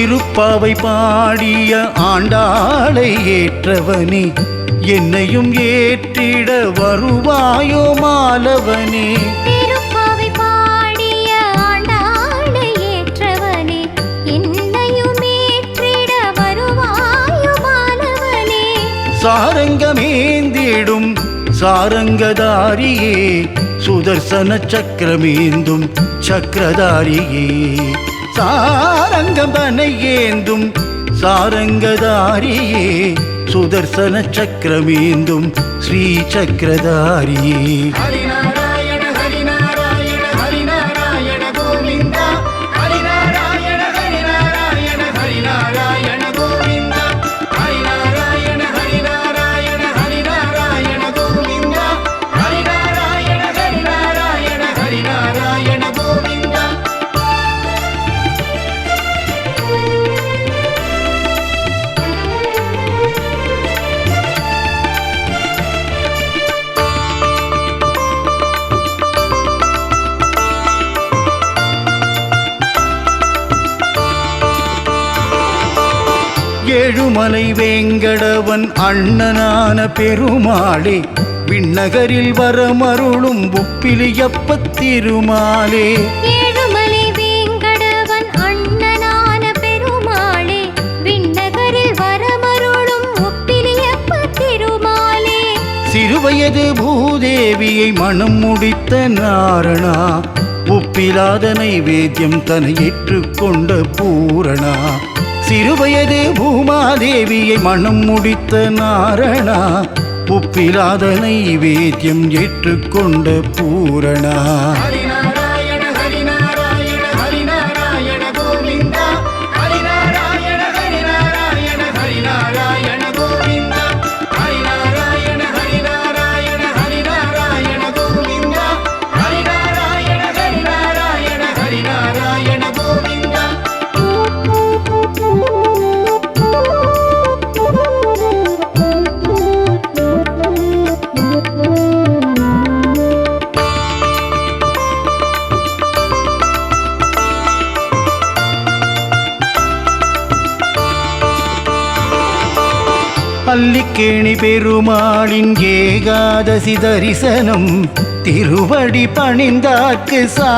திருப்பாவை பாடிய ஆண்டாளை ஏற்றவனே என்னையும் ஏற்றிட வருவாயோ மாலவனே. சாரங்கமேந்திடும் சாரங்கதாரியே சுதர்சன சக்கரமேந்தும் சக்கரதாரியே. சாரங்கம்பனை ஏந்தும் சாரங்கதாரியே சுதர்சன சக்கரமேந்தும் ஸ்ரீ சக்கரதாரியே. ஏழுமலை வேங்கடவன் அண்ணனான பெருமாளே விண்ணகரில் வரமருளும் உப்பிலியப்பத் திருமாலே ஏழுமலை வேங்கடவன் அண்ணனான பெருமாளே விண்ணகரில் வரமருளும் ஒப்பிலியப்ப திருமாலே சிறுவயது பூதேவியை மனம் முடித்த நாரணா உப்பிலாத நைவேத்தியம் தன்னை ஏற்றுக்கொண்ட பூரணா. சிறுவயது பூமாதேவியை மனம் முடித்த நாரணா உப்பிலாதனை வேத்தியம் ஏற்றுக்கொண்ட பூரணா. பள்ளிக்கேணி பெருமாளின் ஏகாதசி தரிசனம் திருவடி பணிந்தாக்கு சா